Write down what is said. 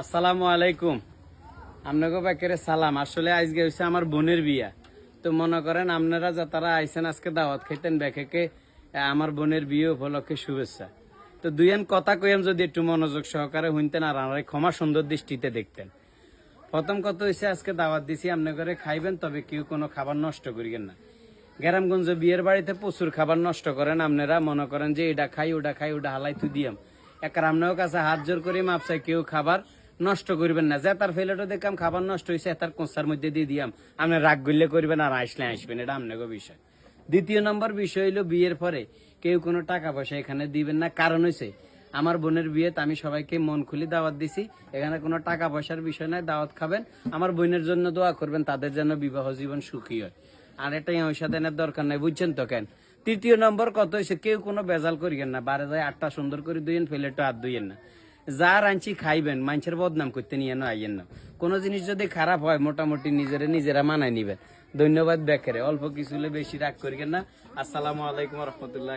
আসসালামু আলাইকুম। আপনাকে ব্যাকেরে সালাম। আসলে আজকে হচ্ছে আমার বোনের বিয়া। তো মনে করেন আপনারা যা তারা আইসেন আজকে দাওয়াত খাইতেন ব্যাকেকে আমার বোনের বিয়ে উপলক্ষে শুভেচ্ছা। তো দুইয়ান কথা কইয়াম যদি একটু মনোযোগ সহকারে শুনতেন আর আমার ক্ষমা সুন্দর দৃষ্টিতে দেখতেন। প্রথম কথা হচ্ছে আজকে দাওয়াত দিছি আপনি করে খাইবেন, তবে কেউ কোনো খাবার নষ্ট করিবেন না। গ্রামগঞ্জ বিয়ের বাড়িতে প্রচুর খাবার নষ্ট করেন আপনারা। মনে করেন যে এটা খাই, ওটা খাই, ওটা হালাই থু দিয়াম একার আপনার কাছে হাত জোর করে মাপসাই কেউ খাবার নষ্ট করবেন না। যে তার ফেলেটও দেখলাম, খাবার নষ্ট হয়েছে তার কোঁচার মধ্যে দিয়ে দিয়াম আপনি রাগ গইলে করবেন আর আসলে আসবেন এটা আপনাকে বিষয়। দ্বিতীয় নম্বর বিষয় হইল বিয়ের পরে কেউ কোনো টাকা পয়সা এখানে দিবেন না। কারণ হয়েছে আমার বোনের বিয়েতে আমি সবাইকে মন খুলি দাওয়াত দিছি। এখানে কোনো টাকা পয়সার বিষয় নাই, দাওয়াত খাবেন। আমার বোনের জন্য দোয়া করবেন, তাদের যেন বিবাহ জীবন সুখী হয়। আর এটা পয়সা দেনের দরকার নাই, বুঝছেন তো কেন? তৃতীয় নম্বর কত হয়েছে কেউ কোনো বেজাল করিয়েন না। বারে যায় আটটা সুন্দর করে দুইয়েন ফেলেটো আর দুইয়েন না। যার রাঞ্চি খাইবেন, মানুষের বদনাম করতে নিয়ে না আইয়েন না। কোনো জিনিস যদি খারাপ হয়, মোটামুটি নিজেরা নিজেরা মানায় নিবেন। ধন্যবাদ বেকারে অল্প কিছু বেশি রাগ করিবেন না। আসসালামু আলাইকুম রহমতুল্লাহ